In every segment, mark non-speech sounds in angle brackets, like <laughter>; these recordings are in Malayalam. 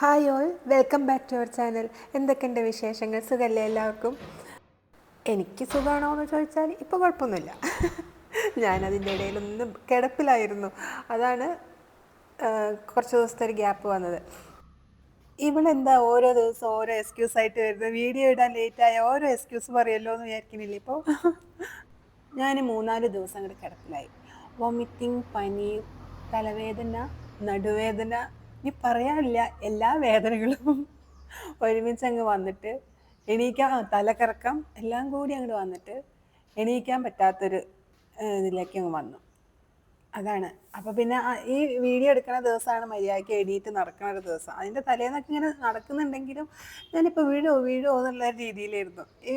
Hi all welcome back to our channel എന്തൊക്കെയുണ്ട് വിശേഷങ്ങൾ? സുഖമല്ലേ എല്ലാവർക്കും? എനിക്ക് സുഖമാണോ എന്ന് ചോദിച്ചാൽ ഇപ്പോൾ കുഴപ്പമൊന്നുമില്ല. ഞാനതിന്റെ ഇടയിലൊന്ന് കിടപ്പിലായിരുന്നു. അതാണ് കുറച്ച് ദിവസത്തെ ഒരു ഗ്യാപ്പ് വന്നത്. ഇവളെന്താ ഓരോ ദിവസം ഓരോ എക്സ്ക്യൂസ് ആയിട്ട് വരുന്നത് വീഡിയോ ഇടാൻ ലേറ്റായ ഓരോ എക്സ്ക്യൂസ് പറയല്ലോ എന്ന് വിചാരിക്കുന്നില്ല ഇപ്പോൾ ഞാൻ മൂന്നാൽ ദിവസം കൂടെ കിടപ്പിലായി. വോമിറ്റിംഗ് പനി തലവേദന നടുവേദന ഇനി പറയാനില്ല. എല്ലാ വേദനകളും ഒരുമിച്ച് അങ്ങ് വന്നിട്ട് എണീക്കാൻ തലക്കറക്കം എല്ലാം കൂടി അങ്ങോട്ട് വന്നിട്ട് എണീക്കാൻ പറ്റാത്തൊരു ഇതിലേക്ക് അങ്ങ് വന്നു. അതാണ്. അപ്പോൾ പിന്നെ ഈ വീഡിയോ എടുക്കുന്ന ദിവസമാണ് മര്യാദയ്ക്ക് എണീറ്റ് നടക്കുന്ന ഒരു ദിവസം. അതിന്റെ തലേന്നൊക്കെ ഇങ്ങനെ നടക്കുന്നുണ്ടെങ്കിലും ഞാനിപ്പോൾ വീഴോ വീഴോ എന്നുള്ള രീതിയിലായിരുന്നു. ഈ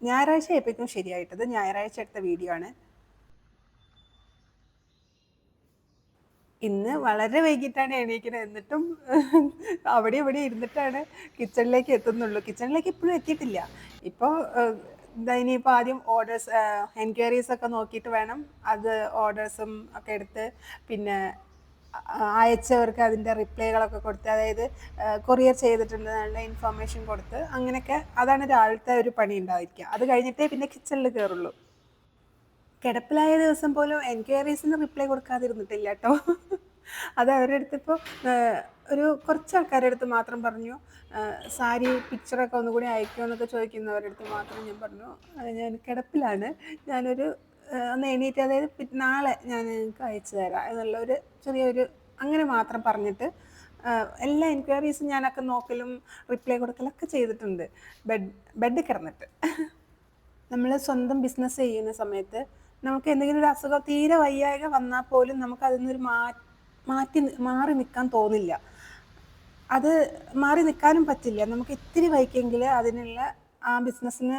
ഞായറാഴ്ച ആയപ്പോഴേക്കും ശരിയായിട്ടത് ഞായറാഴ്ച എടുത്ത വീഡിയോ ആണ്. ഇന്ന് വളരെ വൈകിട്ടാണ് എണീക്കുന്നത് എന്നിട്ടും അവിടെ ഇവിടെ ഇരുന്നിട്ടാണ് കിച്ചണിലേക്ക് എത്തുന്നുള്ളൂ. കിച്ചണിലേക്ക് ഇപ്പോഴും എത്തിയിട്ടില്ല. ഇപ്പോൾ ഇനിയിപ്പോൾ ആദ്യം ഓർഡേഴ്സ് എൻക്വയറീസ് ഒക്കെ നോക്കിയിട്ട് വേണം. അത് ഓർഡേഴ്സും ഒക്കെ എടുത്ത് പിന്നെ അയച്ചവർക്ക് അതിന്റെ റിപ്ലൈകളൊക്കെ കൊടുത്ത് അതായത് കൊറിയർ ചെയ്തിട്ടുണ്ട് നല്ല ഇൻഫർമേഷൻ കൊടുത്ത് അങ്ങനെയൊക്കെ അതാണ് രാവിലത്തെ ഒരു പണി ഉണ്ടായിരിക്കുക. അത് കഴിഞ്ഞിട്ടേ പിന്നെ കിച്ചണിൽ കയറുള്ളൂ. കിടപ്പിലായ ദിവസം പോലും എൻക്വയറീസിന് റിപ്ലൈ കൊടുക്കാതിരുന്നിട്ടില്ല കേട്ടോ <laughs> അത് അവരുടെ അടുത്ത് ഇപ്പോൾ ഒരു കുറച്ച് ആൾക്കാരുടെ അടുത്ത് മാത്രം പറഞ്ഞു. സാരി പിക്ചറൊക്കെ ഒന്നുകൂടി അയക്കുമോ എന്നൊക്കെ ചോദിക്കുന്നവരുടെ അടുത്ത് മാത്രം ഞാൻ പറഞ്ഞു. "ആ, ഞാൻ കിടപ്പിലാണ്. ഞാനൊരു ഒന്ന് എണീറ്റ് അതായത് നാളെ ഞാൻ നിങ്ങൾക്ക് അയച്ചു തരാം എന്നുള്ളൊരു ചെറിയൊരു അങ്ങനെ മാത്രം പറഞ്ഞിട്ട് എല്ലാ എൻക്വയറീസും ഞാനൊക്കെ നോക്കലും റിപ്ലൈ കൊടുക്കലൊക്കെ ചെയ്തിട്ടുണ്ട്. ബെഡ് ബെഡ് കിടന്നിട്ട്. <laughs> നമ്മൾ സ്വന്തം ബിസിനസ് ചെയ്യുന്ന സമയത്ത് നമുക്ക് എന്തെങ്കിലും ഒരു അസുഖം തീരെ വയ്യായ്ക വന്നാൽ പോലും നമുക്ക് അതിൽ നിന്നൊരു മാറ്റി മാറി നിൽക്കാൻ തോന്നില്ല. അത് മാറി നിൽക്കാനും പറ്റില്ല. നമുക്ക് ഇത്തിരി വൈക്കെങ്കിൽ അതിനുള്ള ആ ബിസിനസ്സിന്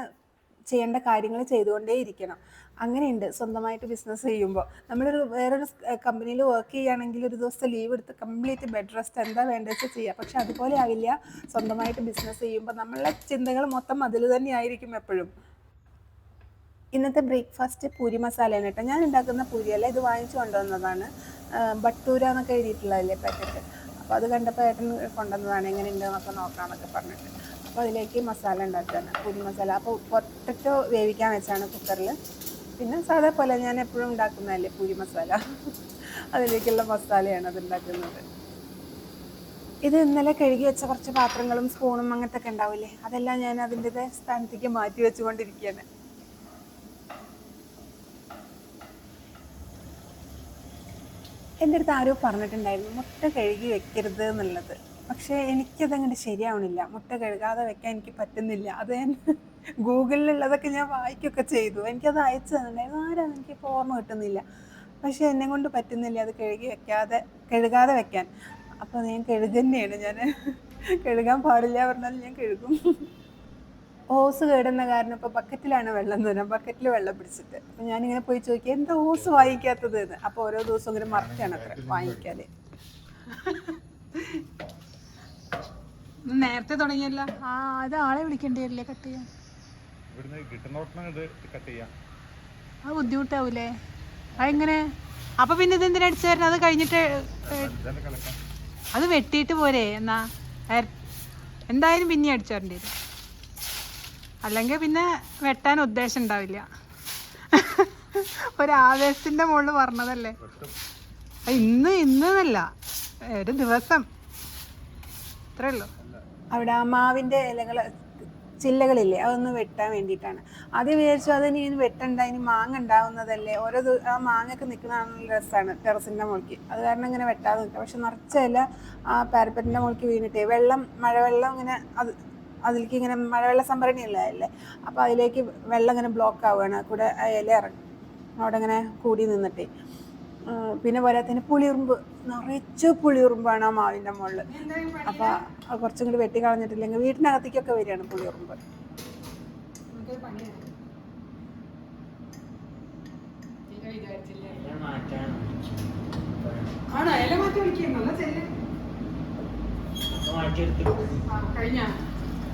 ചെയ്യേണ്ട കാര്യങ്ങൾ ചെയ്തുകൊണ്ടേ ഇരിക്കണം. അങ്ങനെയുണ്ട് സ്വന്തമായിട്ട് ബിസിനസ് ചെയ്യുമ്പോൾ. നമ്മളൊരു വേറൊരു കമ്പനിയിൽ വർക്ക് ചെയ്യുകയാണെങ്കിൽ ഒരു ദിവസം ലീവ് എടുത്ത് കംപ്ലീറ്റ് ബെഡ് റെസ്റ്റ് എന്താ വേണ്ടത് വെച്ചാൽ ചെയ്യാം പക്ഷെ അതുപോലെ ആവില്ല സ്വന്തമായിട്ട് ബിസിനസ് ചെയ്യുമ്പോൾ നമ്മളുടെ ചിന്തകൾ മൊത്തം അതിൽ തന്നെ ആയിരിക്കും എപ്പോഴും. ഇന്നത്തെ ബ്രേക്ക്ഫാസ്റ്റ് പൂരി മസാലയാണ് കേട്ടോ. ഞാൻ ഉണ്ടാക്കുന്ന പൂരിയല്ല ഇത് വാങ്ങിച്ചു കൊണ്ടുവന്നതാണ്. ബട്ടൂര എന്നൊക്കെ എഴുതിയിട്ടുള്ളതല്ലേ പാക്കറ്റ്? അപ്പോൾ അത് കണ്ടപ്പോൾ ഏട്ടൻ കൊണ്ടുവന്നതാണ് എങ്ങനെ ഉണ്ടെന്നൊക്കെ നോക്കാമെന്നൊക്കെ പറഞ്ഞിട്ട്. അപ്പോൾ അതിലേക്ക് മസാല ഉണ്ടാക്കുകയാണ് പൂരി മസാല. അപ്പോൾ പൊട്ടറ്റോ വേവിക്കാൻ വെച്ചാണ് കുക്കറിൽ പിന്നെ സാധാ പോലെ ഞാൻ എപ്പോഴും ഉണ്ടാക്കുന്നതല്ലേ പൂരി മസാല? അതിലേക്കുള്ള മസാലയാണ് അത് ഉണ്ടാക്കുന്നത്. ഇത് ഇന്നലെ കഴുകി വെച്ച കുറച്ച് പാത്രങ്ങളും സ്പൂണും അങ്ങനത്തെ ഒക്കെ ഉണ്ടാവില്ലേ? അതെല്ലാം ഞാൻ അതിന്റെ സ്ഥാനത്തേക്ക് മാറ്റി വെച്ചുകൊണ്ടിരിക്കുകയാണ്. എന്റെ അടുത്ത് ആരോ പറഞ്ഞിട്ടുണ്ടായിരുന്നു മുട്ട കഴുകി വെക്കരുത് എന്നുള്ളത്. പക്ഷേ എനിക്കതങ്ങനെ ശരിയാവണില്ല. മുട്ട കഴുകാതെ വെക്കാൻ എനിക്ക് പറ്റുന്നില്ല. അത് ഞാൻ ഗൂഗിളിലുള്ളതൊക്കെ ഞാൻ വായിക്കുകയൊക്കെ ചെയ്തു. എനിക്കത് അയച്ചു തന്നിട്ടുണ്ടായിരുന്നു. ആരാന്ന് എനിക്ക് ഓർമ്മ കിട്ടുന്നില്ല. പക്ഷേ എന്നെ കൊണ്ട് പറ്റുന്നില്ല അത് കഴുകി വെക്കാതെ കഴുകാതെ വെക്കാൻ. അപ്പോൾ ഞാൻ കഴുകുന്നതാണ് ഞാൻ കഴുകാൻ പാടില്ല പറഞ്ഞാൽ ഞാൻ കഴുകും. ഓസ് കേടുന്ന കാരണം ഇപ്പോൾ ബക്കറ്റിലാണ് വെള്ളം തരാം ബക്കറ്റിൽ വെള്ളം പിടിച്ചിട്ട്. അപ്പം ഞാനിങ്ങനെ പോയി ചോദിക്കുക എന്താ ഹോസ് വാങ്ങിക്കാത്തത് എന്ന് അപ്പോൾ ഓരോ ദിവസവും ഇങ്ങനെ മറക്കാണ് അത്ര വാങ്ങിക്കാതെ നേരത്തെ തുടങ്ങിയല്ല? ആ അത് ആളെ വിളിക്കണ്ടേ കട്ട് ചെയ്യാൻ? ഇവിടുന്ന് കിട്ടുന്നോട്ടം ഇത് കട്ട് ചെയ്യാം. അത് ബുദ്ധിമുട്ടാവൂലേ? അതെങ്ങനെ? അപ്പൊ പിന്നെ ഇത് എന്തിനാ അടിച്ചു തരണം? അത് കഴിഞ്ഞിട്ട് അത് വെട്ടിയിട്ട് പോരെ എന്നാ? എന്തായാലും പിന്നെ അടിച്ചു തരേണ്ടി വരും. അല്ലെങ്കിൽ പിന്നെ വെട്ടാൻ ഉദ്ദേശം ഉണ്ടാവില്ല. ഒരു ആവേശത്തിന്റെ മുകളിൽ പറഞ്ഞതല്ലേ? അത് ഇന്ന് ഇന്നല്ല ഒരു ദിവസം. ഉള്ളൂ. അവിടെ ആ മാവിന്റെ ഇലകൾ ചില്ലകളില്ലേ അതൊന്ന് വെട്ടാൻ വേണ്ടിയിട്ടാണ്. ആദ്യം വിചാരിച്ചു അത് ഇനി വെട്ടണ്ട ഇനി മാങ്ങ ഉണ്ടാവുന്നതല്ലേ. ഓരോ ആ മാങ്ങയൊക്കെ നിൽക്കുന്ന രസമാണ് ടെറസിന്റെ മുകളിൽ അത് കാരണം ഇങ്ങനെ വെട്ടാതെ നിൽക്കുക. പക്ഷെ നിറച്ച ഇല ആ പാരപ്പറ്റിന്റെ മുകളിൽ വീണിട്ടേ. വെള്ളം മഴവെള്ളം ഇങ്ങനെ അത് അതിലേക്ക് ഇങ്ങനെ മഴവെള്ള സംഭരണി ഉള്ളതല്ലേ അപ്പോൾ അതിലേക്ക് വെള്ളം ഇങ്ങനെ ബ്ലോക്ക് ആവുകയാണ്. കൂടെ ഇല ഇറങ്ങി. അവിടെ ഇങ്ങനെ കൂടി നിന്നിട്ട്. പിന്നെ പിന്നെ പോരാത്തതിന് പുളിയുറുമ്പ്. നിറച്ച് പുളിയുറുമ്പാണ് ആ മാവിന്റെ മുകളിൽ അപ്പോൾ കുറച്ചും കൂടി വെട്ടി കളഞ്ഞിട്ടില്ലെങ്കിൽ വീട്ടിനകത്തേക്കൊക്കെ വരികയാണ് പുളിയുറുമ്പ്. ആണോ? ഇല മാറ്റി വിളിക്കുന്നു ചെല്ല്. കഴിഞ്ഞ?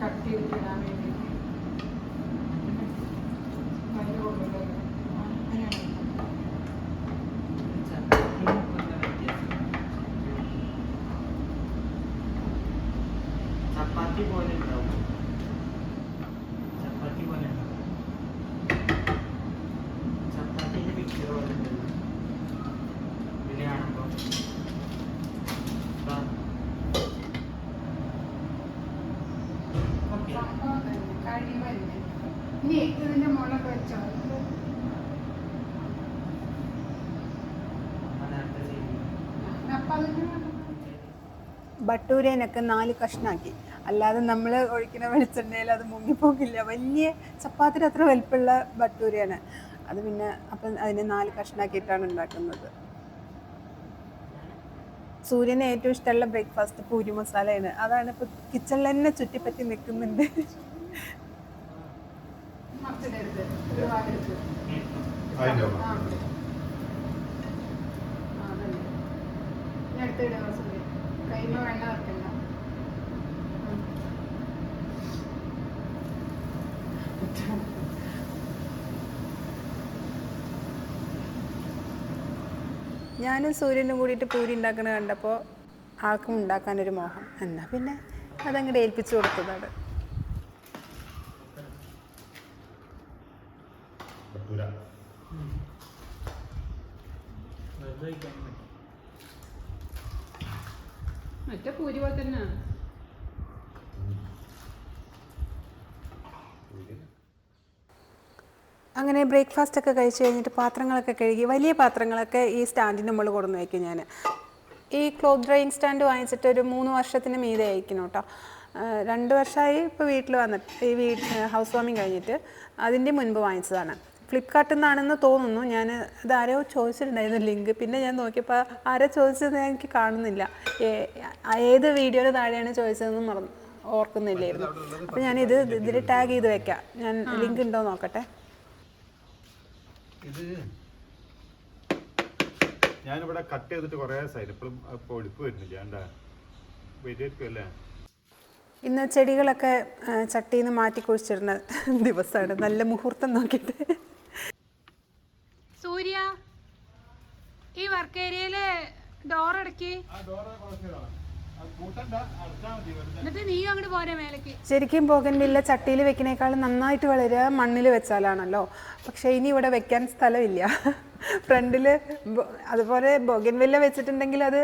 കട്ട് ചെയ്തിട്ട് ഇടാൻ വേണ്ടി സംഭവം ഇനി ഇതിന്റെ ബട്ടൂരേനൊക്കെ നാല് കഷ്ണാക്കി. അല്ലാതെ നമ്മൾ ഒഴിക്കുന്ന വെളിച്ചെണ്ണയിൽ അത് മുങ്ങിപ്പോക്കില്ല. വലിയ ചപ്പാത്തിയുടെ അത്ര വലിപ്പമുള്ള ബട്ടൂരയാണ് അത് പിന്നെ അപ്പം അതിനെ നാല് കഷ്ണാക്കിയിട്ടാണ് ഉണ്ടാക്കുന്നത്. സൂര്യന് ഏറ്റവും ഇഷ്ടമുള്ള ബ്രേക്ക്ഫാസ്റ്റ് പൂരി മസാലയാണ്. അതാണ് ഇപ്പോൾ കിച്ചണിൽ തന്നെ ചുറ്റിപ്പറ്റി നിൽക്കുന്നുണ്ട്. മറിച്ചിടരുത് ഒരുപാടെടുത്ത് അടുത്ത് ഇടുക കൈമ വെള്ളം വെക്കണ്ട. ഞാനും സൂര്യനും കൂടിയിട്ട് പൂരി ഉണ്ടാക്കണ കണ്ടപ്പോൾ ആൾക്കും ഉണ്ടാക്കാനൊരു മോഹം. എന്നാ പിന്നെ അതങ്ങോട്ട് ഏൽപ്പിച്ചു കൊടുത്തതാണ്. മറ്റേ പൂരി പോലെ തന്നെ. അങ്ങനെ ബ്രേക്ക്ഫാസ്റ്റ് ഒക്കെ കഴിച്ച് കഴിഞ്ഞിട്ട് പാത്രങ്ങളൊക്കെ കഴുകി വലിയ പാത്രങ്ങളൊക്കെ ഈ സ്റ്റാൻഡിന് മുകളിൽ കൊടുന്ന് വയ്ക്കും ഞാൻ ഈ ക്ലോത്ത് ഡ്രൈയിങ് സ്റ്റാൻഡ് വാങ്ങിച്ചിട്ട് ഒരു മൂന്ന് വർഷത്തിന് മീതെ അയക്കണം കേട്ടോ രണ്ട് വർഷമായി ഇപ്പോൾ വീട്ടിൽ വന്നിട്ട് ഈ വീട് ഹൗസ് വാമിങ് കഴിഞ്ഞിട്ട് അതിന്റെ മുൻപ് വാങ്ങിച്ചതാണ്. ഫ്ലിപ്കാർട്ടിൽ നിന്നാണെന്ന് തോന്നുന്നു. ഞാൻ അത് ആരോ ചോദിച്ചിട്ടുണ്ടായിരുന്നു ലിങ്ക്. പിന്നെ ഞാൻ നോക്കിയപ്പോൾ ആരോ ചോദിച്ചത് എനിക്ക് കാണുന്നില്ല. ഏ- ഏത് വീഡിയോയുടെ താഴെയാണ് ചോദിച്ചതെന്ന് മറന്നു ഓർക്കുന്നില്ലായിരുന്നു. അപ്പോൾ ഞാനിത് ഇതിൽ ടാഗ് ചെയ്ത് വെക്കാം. ഞാൻ ലിങ്ക് ഉണ്ടോ നോക്കട്ടെ. ഇത് ഞാനിവിടെ കട്ട് ചെയ്തിട്ട് കുറേ സൈഡ് ഇപ്പോഴും പൊടിപ്പ് വരുന്നില്ല. എന്താ? അല്ലേ ഇന്ന് ചെടികളൊക്കെ ചട്ടിയിൽ നിന്ന് മാറ്റി കുഴിച്ചിടുന്ന ദിവസമാണ് നല്ല മുഹൂർത്തം നോക്കിയിട്ട്. സൂര്യ. ഈ വർക്ക് ഏരിയയിൽ ഡോർ അടക്കി. എന്നിട്ട് നീ അങ്ങോട്ട് പോരെ മേലേക്ക്. ശരിക്കും ബോഗൻവില്ല ചട്ടിയിൽ വെക്കുന്നേക്കാളും നന്നായിട്ട് വളരുക മണ്ണിൽ വെച്ചാലാണല്ലോ. പക്ഷേ ഇനി ഇവിടെ വെക്കാൻ സ്ഥലമില്ല. ഫ്രണ്ടിൽ അതുപോലെ ബോഗൻവില്ല വെച്ചിട്ടുണ്ടെങ്കിൽ അത്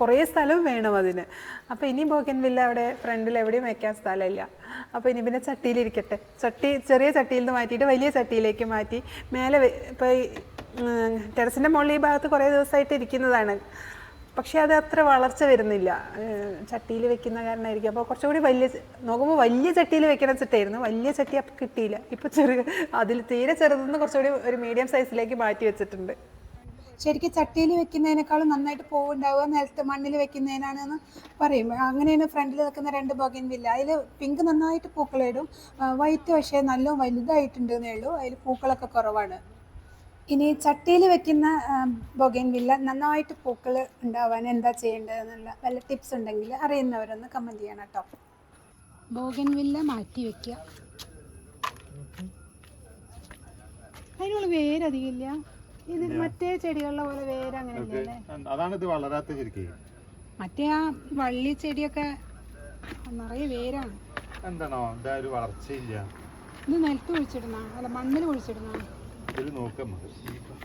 കുറേ സ്ഥലവും വേണം അതിന്. അപ്പോൾ ഇനി ബോഗൻവില്ല അവിടെ ഫ്രണ്ടിൽ എവിടെയും വെക്കാൻ സ്ഥലമില്ല. അപ്പോൾ ഇനി പിന്നെ ചട്ടിയിലിരിക്കട്ടെ ചട്ടി ചെറിയ ചട്ടിയിൽ നിന്ന് മാറ്റിയിട്ട് വലിയ ചട്ടിയിലേക്ക് മാറ്റി. മേലെ ഇപ്പോൾ ടെറസിന്റെ മുകളിൽ ഈ ഭാഗത്ത് കുറേ ദിവസമായിട്ട് ഇരിക്കുന്നതാണ്. പക്ഷേ അത് അത്ര വളർച്ച വരുന്നില്ല. ചട്ടിയിൽ വെക്കുന്ന കാരണമായിരിക്കും. അപ്പോൾ കുറച്ചുകൂടി വലിയ നോക്കുമ്പോൾ വലിയ ചട്ടിയിൽ വെക്കണം ചിട്ടായിരുന്നു വലിയ ചട്ടി അപ്പം കിട്ടിയില്ല. ഇപ്പോൾ ചെറു അതിൽ തീരെ ചെറുതെന്ന് കുറച്ചുകൂടി ഒരു മീഡിയം സൈസിലേക്ക് മാറ്റി വെച്ചിട്ടുണ്ട്. ശരിക്കും ചട്ടിയിൽ വെക്കുന്നതിനേക്കാളും നന്നായിട്ട് പൂവുണ്ടാവുക നേരത്തെ മണ്ണിൽ വെക്കുന്നതിനാണെന്ന് പറയും. അങ്ങനെയാണ് ഫ്രണ്ടിൽ വെക്കുന്ന രണ്ട് ബൊഗൻവില്ല അതിൽ പിങ്ക് നന്നായിട്ട് പൂക്കളിടും. വൈറ്റ് പക്ഷേ നല്ല വലുതായിട്ടുണ്ട് എന്നേ ഉള്ളൂ. അതിൽ പൂക്കളൊക്കെ കുറവാണ്. ഇനി ചട്ടിയിൽ വെക്കുന്ന ബൊഗൈൻവില്ല നന്നായിട്ട് പൂക്കൾ ഉണ്ടാവാൻ എന്താ ചെയ്യേണ്ടതെന്നുള്ള വല്ല ടിപ്സ് ഉണ്ടെങ്കിൽ അറിയുന്നവരൊന്ന് കമന്റ് ചെയ്യണം കേട്ടോ. ബോഗൻവില്ല മാറ്റി വെക്കുക. അതിനുള്ള വേരധികമില്ല ഇത് മറ്റേ ചെടികളുടെ പോലെ വേര് അങ്ങനെ അതാണ് ഇത് വളരാത്ത ശരിക്കും. മറ്റേ ആ വള്ളി ചെടിയൊക്കെ നിറയെ വേരാണ്. എന്താണോ? ഇതാ ഒരു വളർച്ചയില്ല. ഇത് നിലത്ത് കുഴിച്ചിടുന്ന അല്ല മണ്ണിൽ കുഴിച്ചിടുന്ന ഇതിൽ നോക്കാം നമുക്ക് ഇനിയിപ്പം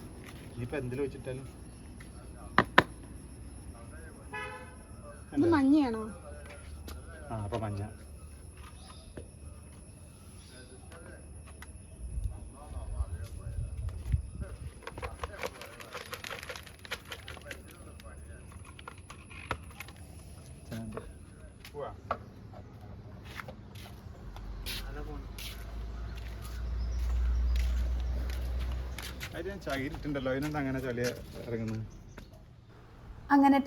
ഇനിയിപ്പോൾ എന്തിൽ വെച്ചിട്ടാലും? മഞ്ഞയാണോ? ആ അപ്പം മഞ്ഞ. അങ്ങനെ ഇറങ്ങുന്നത്? അങ്ങനെ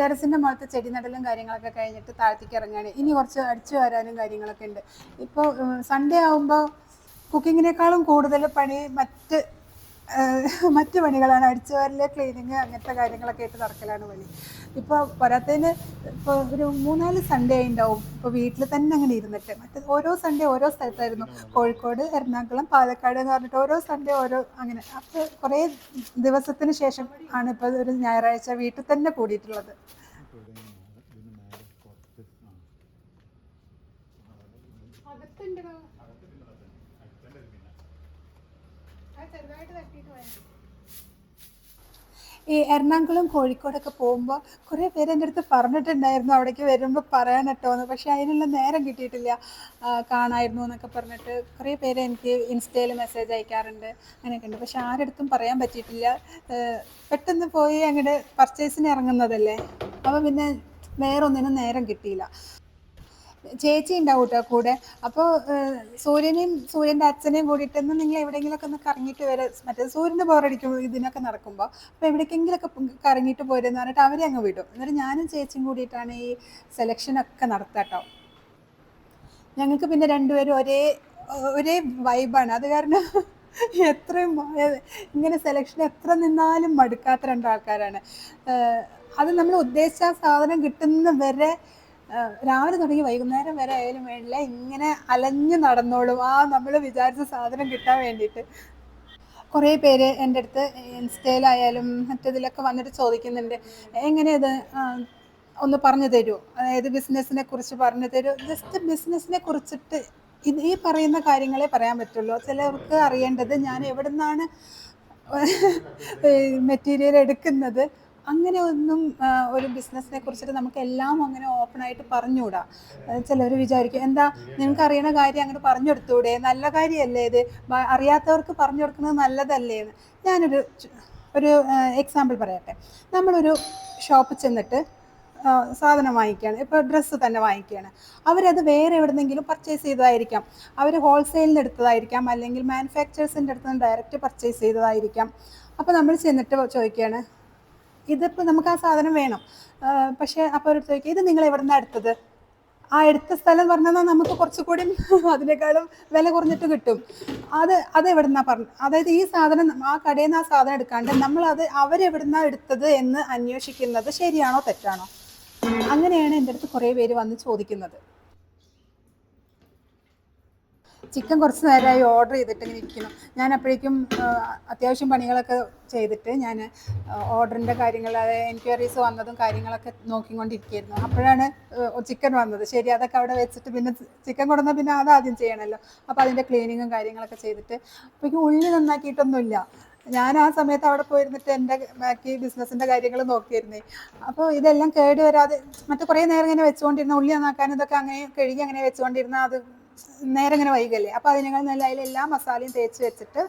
മുഖത്ത് ചെടി നടലും കാര്യങ്ങളൊക്കെ കഴിഞ്ഞിട്ട് താഴത്തേക്ക് ഇറങ്ങുകയാണ്. ഇനി കുറച്ച് അടിച്ചു വരാനും കാര്യങ്ങളൊക്കെ ഉണ്ട്. ഇപ്പോൾ സൺഡേ ആകുമ്പോൾ കുക്കിങ്ങിനേക്കാളും കൂടുതൽ പണി മറ്റ് മറ്റു പണികളാണ്. അടിച്ചു ക്ലീനിങ് അങ്ങനത്തെ കാര്യങ്ങളൊക്കെ ആയിട്ട് നടക്കലാണ് പണി. ഇപ്പോൾ പോരാത്തതിന് ഇപ്പോൾ ഒരു മൂന്നാൽ സൺഡേ ഉണ്ടാവും ഇപ്പോൾ വീട്ടിൽ തന്നെ അങ്ങനെ ഇരുന്നിട്ട്. മറ്റേ ഓരോ സൺഡേ ഓരോ സ്ഥലത്തായിരുന്നു. കോഴിക്കോട് എറണാകുളം പാലക്കാട് എന്ന് പറഞ്ഞിട്ട് ഓരോ സൺഡേ ഓരോ അങ്ങനെ. അപ്പോൾ കുറേ ദിവസത്തിന് ശേഷം ആണ് ഇപ്പോൾ ഒരു ഞായറാഴ്ച വീട്ടിൽ തന്നെ കൂടിയിട്ടുള്ളത് അകത്തുണ്ടോ ചെറുതായിട്ട് തട്ടിയിട്ട് പോയാൽ ഈ എറണാകുളം കോഴിക്കോടൊക്കെ പോകുമ്പോൾ കുറേ പേര് എന്റെ അടുത്ത് പറഞ്ഞിട്ടുണ്ടായിരുന്നു അവിടേക്ക് വരുമ്പോൾ പറയാൻ കേട്ടോ എന്ന് പക്ഷേ അതിനുള്ള നേരം കിട്ടിയിട്ടില്ല കാണായിരുന്നു എന്നൊക്കെ പറഞ്ഞിട്ട് കുറേ പേര് എനിക്ക് ഇൻസ്റ്റയിൽ മെസ്സേജ് അയക്കാറുണ്ട് അങ്ങനെയൊക്കെ ഉണ്ട്. പക്ഷെ ആരടുത്തും പറയാൻ പറ്റിയിട്ടില്ല. പെട്ടെന്ന് പോയി അങ്ങോട്ട് പർച്ചേസിന് ഇറങ്ങുന്നതല്ലേ? അപ്പോൾ പിന്നെ വേറൊന്നിനും നേരം കിട്ടിയില്ല. ചേച്ചി ഉണ്ടാവും കേട്ടോ കൂടെ അപ്പോൾ സൂര്യനെയും സൂര്യന്റെ അച്ഛനെയും കൂടിയിട്ട് ഒന്ന് നിങ്ങൾ എവിടെയെങ്കിലുമൊക്കെ ഒന്ന് കറങ്ങിയിട്ട് വരെ മറ്റേ സൂര്യന്റെ ബോറടിക്കും ഇതിനൊക്കെ നടക്കുമ്പോൾ അപ്പോൾ എവിടേക്കെങ്കിലൊക്കെ കറങ്ങിയിട്ട് പോരെന്ന് പറഞ്ഞിട്ട് അവരെ അങ്ങ് വിടും. എന്നിട്ട് ഞാനും ചേച്ചിയും കൂടിയിട്ടാണ് ഈ സെലക്ഷൻ ഒക്കെ കേട്ടോ ഞങ്ങൾക്ക് പിന്നെ രണ്ടുപേരും ഒരേ ഒരേ വൈബാണ് അത് കാരണം എത്രയും ഇങ്ങനെ സെലക്ഷൻ എത്ര നിന്നാലും മടുക്കാത്ത രണ്ടാൾക്കാരാണ്. അത് നമ്മൾ ഉദ്ദേശിച്ച സാധനം കിട്ടുന്ന വരെ രാവിലെ തുടങ്ങി വൈകുന്നേരം വരെ ആയാലും വേണ്ടില്ല. ഇങ്ങനെ അലഞ്ഞു നടന്നോളും. ആ നമ്മൾ വിചാരിച്ച സാധനം കിട്ടാൻ വേണ്ടിയിട്ട്. കുറേ പേര് എന്റെ അടുത്ത് ഇൻസ്റ്റയിലായാലും മറ്റതിലൊക്കെ വന്നിട്ട് ചോദിക്കുന്നുണ്ട്. എങ്ങനെ എങ്ങനെയത് ഒന്ന് പറഞ്ഞു തരുമോ അതായത് ബിസിനസ്സിനെ കുറിച്ച് പറഞ്ഞു തരുമോ ജസ്റ്റ് ബിസിനസ്സിനെ കുറിച്ചിട്ട് ഇത് ഈ പറയുന്ന കാര്യങ്ങളെ പറയാൻ പറ്റുള്ളൂ. ചിലർക്ക് അറിയേണ്ടത് ഞാൻ എവിടെ നിന്നാണ് മെറ്റീരിയൽ എടുക്കുന്നത്. അങ്ങനെ ഒന്നും ഒരു ബിസിനസ്സിനെ കുറിച്ചിട്ട് നമുക്ക് എല്ലാം അങ്ങനെ ഓപ്പൺ ആയിട്ട് പറഞ്ഞുകൂടാ? ചിലർ വിചാരിക്കും എന്താ നിങ്ങൾക്ക് അറിയണ കാര്യം അങ്ങോട്ട് പറഞ്ഞു കൊടുത്തൂടെ നല്ല കാര്യമല്ലേ ഇത്? അറിയാത്തവർക്ക് പറഞ്ഞു കൊടുക്കുന്നത് നല്ലതല്ലേ? എന്ന്. ഞാനൊരു ഒരു എക്സാമ്പിൾ പറയട്ടെ. നമ്മളൊരു ഷോപ്പ് ചെന്നിട്ട് സാധനം വാങ്ങിക്കുകയാണ് ഇപ്പോൾ ഡ്രസ്സ് തന്നെ വാങ്ങിക്കുകയാണ് അവരത് വേറെ എവിടെന്നെങ്കിലും പർച്ചേസ് ചെയ്തതായിരിക്കാം. അവർ ഹോൾസെയിലിന് എടുത്തതായിരിക്കാം. അല്ലെങ്കിൽ മാനുഫാക്ചേഴ്സിന്റെ അടുത്ത് നിന്ന് ഡയറക്റ്റ് പർച്ചേസ് ചെയ്തതായിരിക്കാം. അപ്പോൾ നമ്മൾ ചെന്നിട്ട് ചോദിക്കുകയാണ് ഇതിപ്പോൾ നമുക്ക് ആ സാധനം വേണം. പക്ഷേ അപ്പോൾ ഒരു ചോദിക്കുക ഇത് നിങ്ങൾ എവിടെ നിന്നാണ് എടുത്തത്? ആ എടുത്ത സ്ഥലം പറഞ്ഞാൽ നമുക്ക് കുറച്ചുകൂടി <laughs> അതിനേക്കാളും വില കുറഞ്ഞിട്ട് കിട്ടും. അത് അത് എവിടുന്നാ പറഞ്ഞു അതായത് ഈ സാധനം ആ കടയിൽ നിന്ന് ആ സാധനം എടുക്കാണ്ട് നമ്മൾ അത് അവരെവിടുന്നാ എടുത്തത് എന്ന് അന്വേഷിക്കുന്നത് ശരിയാണോ തെറ്റാണോ? അങ്ങനെയാണ് എന്റെ അടുത്ത് കുറേ പേര് വന്ന് ചോദിക്കുന്നത്. ചിക്കൻ കുറച്ച് നേരമായി ഓർഡർ ചെയ്തിട്ട് ഇങ്ങനെ ഇരിക്കുന്നു. ഞാൻ അപ്പോഴേക്കും അത്യാവശ്യം പണികളൊക്കെ ചെയ്തിട്ട് ഞാൻ ഓർഡറിന്റെ കാര്യങ്ങൾ അതായത് എൻക്വയറീസ് വന്നതും കാര്യങ്ങളൊക്കെ നോക്കിക്കൊണ്ടിരിക്കുകയായിരുന്നു. അപ്പോഴാണ് ചിക്കൻ വന്നത്. ശരി അതൊക്കെ അവിടെ വെച്ചിട്ട് പിന്നെ ചിക്കൻ കൊടുന്ന പിന്നെ അത് ആദ്യം ചെയ്യണമല്ലോ. അപ്പോൾ അതിന്റെ ക്ലീനിങ്ങും കാര്യങ്ങളൊക്കെ ചെയ്തിട്ട് അപ്പോഴേക്കും ഉള്ളി നന്നാക്കിയിട്ടൊന്നുമില്ല. ഞാൻ ആ സമയത്ത് അവിടെ പോയിരുന്നിട്ട് എന്റെ ബാക്കി ബിസിനസ്സിന്റെ കാര്യങ്ങൾ നോക്കിയിരുന്നേ. അപ്പോൾ ഇതെല്ലാം കേട് വരാതെ മറ്റു കുറേ നേരം ഇങ്ങനെ വെച്ചുകൊണ്ടിരുന്ന ഉള്ളി നന്നാക്കാൻ ഇതൊക്കെ അങ്ങനെ കഴുകി അങ്ങനെ വെച്ചുകൊണ്ടിരുന്ന അത് നേരെ ഇങ്ങനെ വൈകല്ലേ അപ്പോൾ അതിനേക്കാൾ നല്ല അതിൽ എല്ലാ മസാലയും തേച്ച് വെച്ചിട്ട്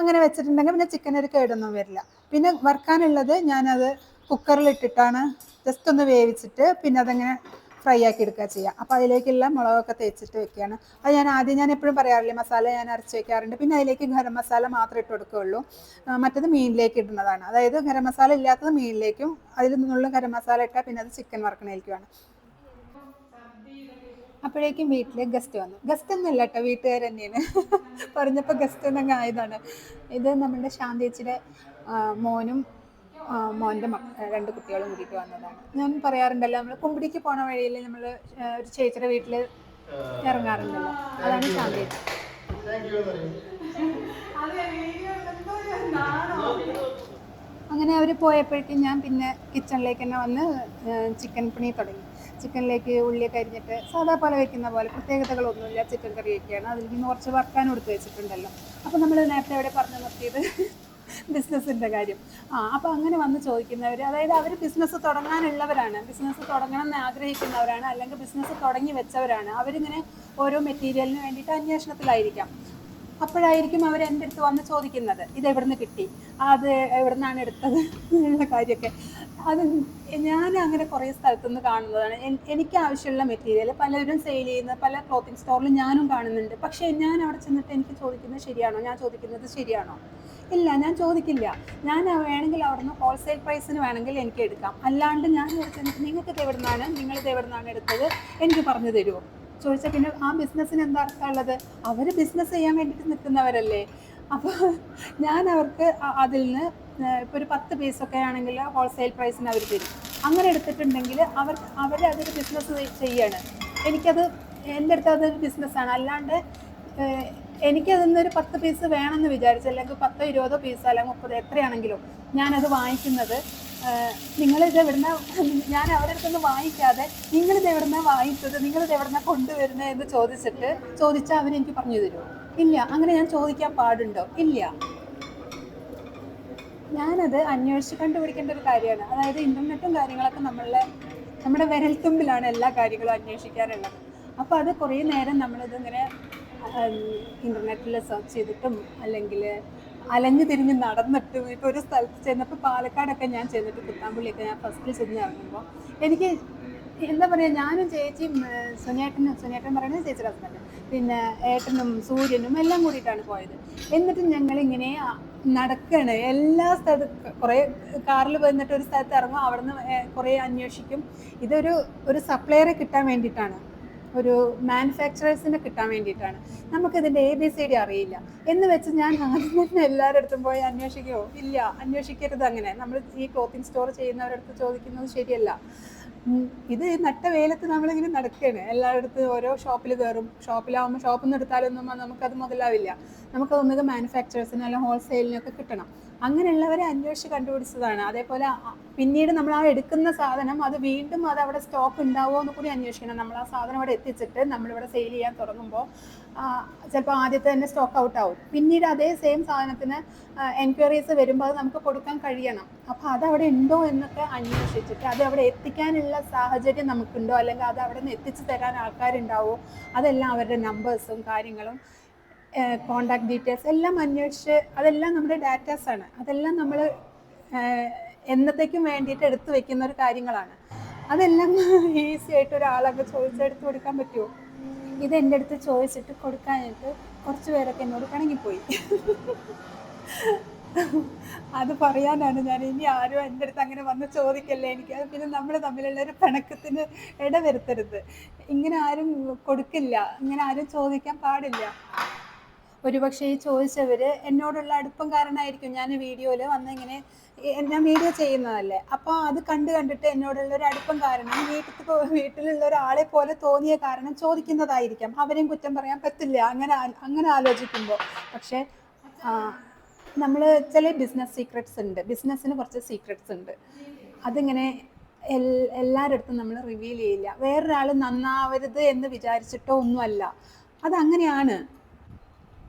അങ്ങനെ വെച്ചിട്ടുണ്ടെങ്കിൽ പിന്നെ ചിക്കൻ ഒരു കേടൊന്നും വരില്ല. പിന്നെ വറുക്കാനുള്ളത് ഞാനത് കുക്കറിൽ ഇട്ടിട്ടാണ് ജസ്റ്റ് ഒന്ന് വേവിച്ചിട്ട് പിന്നെ അതങ്ങനെ ഫ്രൈ ആക്കി എടുക്കുക ചെയ്യുക. അപ്പോൾ അതിലേക്കുള്ള മുളകൊക്കെ തേച്ചിട്ട് വെക്കുകയാണ്. അത് ഞാൻ ആദ്യം ഞാൻ എപ്പോഴും പറയാറില്ലേ മസാല ഞാൻ അരച്ച് വെക്കാറുണ്ട്. പിന്നെ അതിലേക്ക് ഗരം മസാല മാത്രമേ ഇട്ട് കൊടുക്കുകയുള്ളൂ. മറ്റത് മീനിലേക്ക് ഇടുന്നതാണ്. അതായത് ഗരം മസാല ഇല്ലാത്തത് മീനിലേക്കും അതിൽ നിന്നുള്ള ഗരം മസാല ഇട്ടാൽ പിന്നെ അത് ചിക്കൻ വറക്കണേക്കുമാണ് അപ്പോഴേക്കും വീട്ടിലെ ഗസ്റ്റ് വന്നു. ഗസ്റ്റ് ഒന്നുമല്ല കേട്ടോ വീട്ടുകാർ തന്നെയാണ്. <laughs> പറഞ്ഞപ്പോൾ ഗസ്റ്റ് എന്നങ്ങ് ആയതാണ്. ഇത് നമ്മുടെ ശാന്തേച്ചിയുടെ ആ, മോനും മോന്റെ മക്ക രണ്ട് കുട്ടികളും കൂടിയിട്ട് വന്നതാണ്. ഞാൻ പറയാറുണ്ടല്ലോ നമ്മൾ കുമ്പിടിക്ക് പോണ വഴിയിൽ നമ്മൾ ഒരു ചേച്ചിയുടെ വീട്ടിൽ ഇറങ്ങാറുണ്ടല്ലോ. അതാണ് ശാന്തേച്ചി അങ്ങനെ അവർ പോയപ്പോഴേക്കും ഞാൻ പിന്നെ കിച്ചണിലേക്ക് തന്നെ വന്ന് ചിക്കൻ പണി തുടങ്ങി. ചിക്കനിലേക്ക് ഉള്ളിയൊക്കെ അരിഞ്ഞിട്ട് സാധാ പോലെ വെക്കുന്ന പോലെ പ്രത്യേകതകളൊന്നുമില്ല ചിക്കൻ കറി ഒക്കെയാണ് അതിൽ നിന്ന് കുറച്ച് വറുക്കാനും കൊടുത്ത് വെച്ചിട്ടുണ്ടല്ലോ. അപ്പോൾ നമ്മൾ നേരത്തെ എവിടെ പറഞ്ഞു നിർത്തിയത് ബിസിനസ്സിന്റെ കാര്യം. ആ അപ്പോൾ അങ്ങനെ വന്ന് ചോദിക്കുന്നവർ അതായത് അവർ ബിസിനസ് തുടങ്ങാനുള്ളവരാണ്. ബിസിനസ് തുടങ്ങണം എന്ന് ആഗ്രഹിക്കുന്നവരാണ് അല്ലെങ്കിൽ ബിസിനസ് തുടങ്ങി വെച്ചവരാണ്. അവരിങ്ങനെ ഓരോ മെറ്റീരിയലിന് വേണ്ടിയിട്ട് അന്വേഷണത്തിലായിരിക്കാം. അപ്പോഴായിരിക്കും അവർ എന്റെ അടുത്ത് വന്ന് ചോദിക്കുന്നത് ഇത് എവിടുന്ന് കിട്ടി? അത് എവിടുന്നാണ് എടുത്തത്? എന്നുള്ള കാര്യമൊക്കെ. അത് ഞാൻ അങ്ങനെ കുറേ സ്ഥലത്തുനിന്ന് കാണുന്നതാണ്. എനിക്ക് ആവശ്യമുള്ള മെറ്റീരിയൽ പലരും സെയിൽ ചെയ്യുന്ന പല ക്ലോത്തിങ് സ്റ്റോറിലും ഞാനും കാണുന്നുണ്ട്. പക്ഷേ ഞാൻ അവിടെ ചെന്നിട്ട് എനിക്ക് ചോദിക്കുന്നത് ശരിയാണോ? ഞാൻ ചോദിക്കുന്നത് ശരിയാണോ? ഇല്ല ഞാൻ ചോദിക്കില്ല. ഞാൻ വേണമെങ്കിൽ അവിടുന്ന് ഹോൾസെയിൽ പ്രൈസിന് വേണമെങ്കിൽ എനിക്ക് എടുക്കാം. അല്ലാണ്ട് ഞാൻ നിങ്ങൾക്ക് ഇത് എവിടുന്നാണ്? നിങ്ങളിത് എവിടുന്നാണ് എടുത്തത്? എനിക്ക് പറഞ്ഞു തരുമോ? ചോദിച്ചാൽ പിന്നെ ആ ബിസിനസ്സിന് എന്താ അർത്ഥമുള്ളത് അവർ ബിസിനസ് ചെയ്യാൻ വേണ്ടിയിട്ട് നിൽക്കുന്നവരല്ലേ? അപ്പോൾ ഞാൻ അവർക്ക് അതിൽ നിന്ന് ഇപ്പോൾ ഒരു പത്ത് പീസൊക്കെ ആണെങ്കിൽ ഹോൾസെയിൽ പ്രൈസിന് അവർ തരും. അങ്ങനെ എടുത്തിട്ടുണ്ടെങ്കിൽ അവർ അവർ അതൊരു ബിസിനസ് ചെയ്യാണ്. എനിക്കത് എന്റെ അടുത്ത് അതൊരു ബിസിനസ്സാണ് അല്ലാണ്ട് എനിക്കതിൽ നിന്നൊരു പത്ത് പീസ് വേണമെന്ന് വിചാരിച്ചു അല്ലെങ്കിൽ പത്തോ ഇരുപതോ പീസോ അല്ലെങ്കിൽ മുപ്പത് എത്രയാണെങ്കിലും ഞാനത് വാങ്ങിക്കുന്നത് നിങ്ങളിത് എവിടുന്ന <laughs> ഞാൻ അവരുടെ അടുത്തൊന്നും വാങ്ങിക്കാതെ നിങ്ങളിത് എവിടുന്ന വാങ്ങിച്ചത്? നിങ്ങളിത് എവിടുന്ന കൊണ്ടുവരുന്നത് എന്ന് ചോദിച്ചിട്ട് ചോദിച്ചാൽ അവരെനിക്ക് പറഞ്ഞു തരുമോ ഇല്ല അങ്ങനെ ഞാൻ ചോദിക്കാൻ പാടുണ്ടോ? ഇല്ല. ഞാനത് അന്വേഷിച്ച് കണ്ടുപിടിക്കേണ്ട ഒരു കാര്യമാണ്. അതായത് ഇന്റർനെറ്റും കാര്യങ്ങളൊക്കെ നമ്മളെ നമ്മുടെ വിരൽത്തുമ്പിലാണ് എല്ലാ കാര്യങ്ങളും അന്വേഷിക്കാറുള്ളത്. അപ്പോൾ അത് കുറേ നേരം നമ്മളിതിങ്ങനെ ഇന്റർനെറ്റിൽ സെർച്ച് ചെയ്തിട്ടും അല്ലെങ്കിൽ അലഞ്ഞു തിരിഞ്ഞ് നടന്നിട്ട് ഇപ്പോൾ ഒരു സ്ഥലത്ത് ചെന്നപ്പോൾ പാലക്കാടൊക്കെ ഞാൻ ചെന്നിട്ട് പുത്താമ്പള്ളിയൊക്കെ ഞാൻ ഫസ്റ്റിൽ ചെന്ന് ഇറങ്ങുമ്പോൾ എനിക്ക് എന്താ പറയുക ഞാനും ചേച്ചിയും സുനേട്ടനും സുനേട്ടൻ പറയുന്നത് ചേച്ചിയുടെ ഹസ്ബൻഡ് പിന്നെ ഏട്ടനും സൂര്യനും എല്ലാം കൂടിയിട്ടാണ് പോയത്. എന്നിട്ട് ഞങ്ങൾ ഇങ്ങനെ നടക്കുകയാണ് എല്ലാ സ്ഥലത്ത് കുറേ കാറിൽ വന്നിട്ട് ഒരു സ്ഥലത്ത് ഇറങ്ങും. അവിടെ നിന്ന് കുറേ അന്വേഷിക്കും. ഇതൊരു ഒരു സപ്ലയറെ കിട്ടാൻ വേണ്ടിയിട്ടാണ്. ഒരു മാനുഫാക്ചറേഴ്സിനെ കിട്ടാൻ വേണ്ടിയിട്ടാണ്. നമുക്കിതിന്റെ എ ബി സി ഡി അറിയില്ല. എന്ന് വെച്ച് ഞാൻ ആദ്യം എല്ലാവരുടെ അടുത്തും പോയി അന്വേഷിക്കുമോ ഇല്ല അന്വേഷിക്കരുത് അങ്ങനെ. നമ്മൾ ഈ ക്ലോത്തിങ് സ്റ്റോർ ചെയ്യുന്നവരുടെ അടുത്ത് ചോദിക്കുന്നത് ശരിയല്ല. ഇത് നട്ട വെയിലത്ത് നമ്മളിങ്ങനെ നടക്കുകയാണ് എല്ലായിടത്തും ഓരോ ഷോപ്പിൽ കയറും. ഷോപ്പിലാവുമ്പോൾ ഷോപ്പിൽ നിന്ന് എടുത്താലൊന്നും നമുക്കത് മുതലാവില്ല. നമുക്ക് ഒന്നുകിൽ മാനുഫാക്ചറേഴ്സിന് അല്ലെങ്കിൽ ഹോൾസെയിലിനൊക്കെ കിട്ടണം. അങ്ങനെയുള്ളവരെ അന്വേഷിച്ച് കണ്ടുപിടിച്ചതാണ്. അതേപോലെ പിന്നീട് നമ്മൾ ആ എടുക്കുന്ന സാധനം അത് വീണ്ടും അത് അവിടെ സ്റ്റോക്ക് ഉണ്ടാവുമോ എന്ന് കൂടി അന്വേഷിക്കണം. നമ്മൾ ആ സാധനം അവിടെ എത്തിച്ചിട്ട് നമ്മളിവിടെ സെയിൽ ചെയ്യാൻ തുടങ്ങുമ്പോൾ ചിലപ്പോൾ ആദ്യത്തെ തന്നെ സ്റ്റോക്ക് ഔട്ട് ആവും. പിന്നീട് അതേ സെയിം സാധനത്തിന് എൻക്വയറീസ് വരുമ്പോൾ അത് നമുക്ക് കൊടുക്കാൻ കഴിയണം. അപ്പോൾ അവിടെ ഉണ്ടോ എന്നൊക്കെ അന്വേഷിച്ചിട്ട് അത് അവിടെ എത്തിക്കാനുള്ള സാഹചര്യം നമുക്കുണ്ടോ? അല്ലെങ്കിൽ അത് അവിടെ നിന്ന് എത്തിച്ചു തരാൻ ആൾക്കാരുണ്ടാവോ? അതെല്ലാം അവരുടെ നമ്പേഴ്സും കാര്യങ്ങളും കോണ്ടാക്ട് ഡീറ്റെയിൽസ് എല്ലാം അന്വേഷിച്ച് അതെല്ലാം നമ്മുടെ ഡാറ്റാസാണ് അതെല്ലാം നമ്മൾ എന്നത്തേക്കും വേണ്ടിയിട്ട് എടുത്തു വെക്കുന്ന ഒരു കാര്യങ്ങളാണ്. അതെല്ലാം <laughs> ഈസി ആയിട്ട് ഒരാളൊക്കെ ചോദിച്ചെടുത്ത് കൊടുക്കാൻ പറ്റുമോ? ഇത് എന്റെ അടുത്ത് ചോദിച്ചിട്ട് കൊടുക്കാനായിട്ട് കുറച്ച് പേരൊക്കെ എന്നോട് പിണങ്ങിപ്പോയി അത് പറയാനാണ് ഞാൻ ഇനി ആരും എന്റെ അടുത്ത് അങ്ങനെ വന്ന് ചോദിക്കല്ലേ എനിക്ക്. അത് പിന്നെ നമ്മൾ തമ്മിലുള്ള ഒരു പിണക്കത്തിന് ഇടവരുത്തരുത്. ഇങ്ങനെ ആരും കൊടുക്കില്ല. ഇങ്ങനെ ആരും ചോദിക്കാൻ പാടില്ല. ഒരുപക്ഷെ ഈ ചോദിച്ചവർ എന്നോടുള്ള അടുപ്പം കാരണമായിരിക്കും ഞാൻ വീഡിയോയിൽ വന്നിങ്ങനെ ഞാൻ വീഡിയോ ചെയ്യുന്നതല്ലേ. അപ്പോൾ അത് കണ്ടു കണ്ടിട്ട് എന്നോടുള്ള ഒരു അടുപ്പം കാരണം വീട്ടിൽ വീട്ടിലുള്ള ഒരാളെ പോലെ തോന്നിയ കാരണം ചോദിക്കുന്നതായിരിക്കാം. അവരെയും കുറ്റം പറയാൻ പറ്റില്ല. അങ്ങനെ അങ്ങനെ ആലോചിക്കുമ്പോൾ പക്ഷേ നമ്മൾ ചില ബിസിനസ് സീക്രട്സ് ഉണ്ട്. ബിസിനസ്സിന് കുറച്ച് സീക്രട്സ് ഉണ്ട്. അതിങ്ങനെ എൽ എല്ലാവരുടെ അടുത്തും നമ്മൾ റിവീൽ ചെയ്യില്ല. വേറൊരാൾ നന്നാവരുത് എന്ന് വിചാരിച്ചിട്ടോ ഒന്നുമല്ല. അതങ്ങനെയാണ്.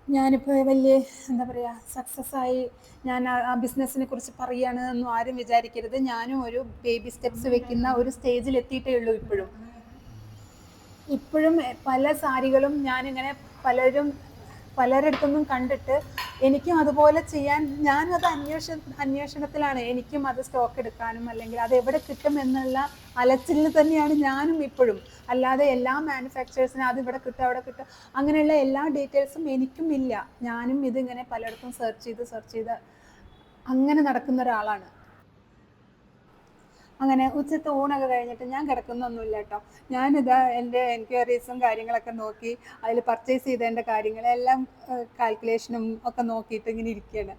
ഞാനിപ്പോൾ വലിയ എന്താ പറയുക സക്സസ് ആയി ഞാൻ ആ- ബിസിനസ്സിനെ കുറിച്ച് പറയുകയാണെന്നൊന്നും ആരും വിചാരിക്കരുത്. ഞാനും ഒരു ബേബി സ്റ്റെപ്സ് വെക്കുന്ന ഒരു സ്റ്റേജിൽ എത്തിയിട്ടേ ഉള്ളൂ ഇപ്പോഴും. ഇപ്പോഴും പല സാരികളും ഞാനിങ്ങനെ പലരും പലരിടത്തുനിന്നും കണ്ടിട്ട് എനിക്കും അതുപോലെ ചെയ്യാൻ ഞാനും അത് അന്വേഷ അന്വേഷണത്തിലാണ്. എനിക്കും അത് സ്റ്റോക്ക് എടുക്കാനും അല്ലെങ്കിൽ അത് എവിടെ കിട്ടും എന്നുള്ള അലച്ചിലിന് തന്നെയാണ് ഞാനും ഇപ്പോഴും. അല്ലാതെ എല്ലാ മാനുഫാക്ചറേഴ്സിനും അത് ഇവിടെ കിട്ടും അവിടെ കിട്ടും അങ്ങനെയുള്ള എല്ലാ ഡീറ്റെയിൽസും എനിക്കും ഇല്ല. ഞാനും ഇതിങ്ങനെ പലയിടത്തും സെർച്ച് ചെയ്ത് സെർച്ച് ചെയ്ത് അങ്ങനെ നടക്കുന്ന ഒരാളാണ്. അങ്ങനെ ഉച്ചത്തെ ഊണൊക്കെ കഴിഞ്ഞിട്ട് ഞാൻ കിടക്കുന്നൊന്നുമില്ല കേട്ടോ ഞാനിത് എന്റെ എൻക്വയറീസും കാര്യങ്ങളൊക്കെ നോക്കി അതിൽ പർച്ചേസ് ചെയ്തതിന്റെ കാര്യങ്ങളെല്ലാം കാൽക്കുലേഷനും ഒക്കെ നോക്കിയിട്ട് ഇങ്ങനെ ഇരിക്കുകയാണ്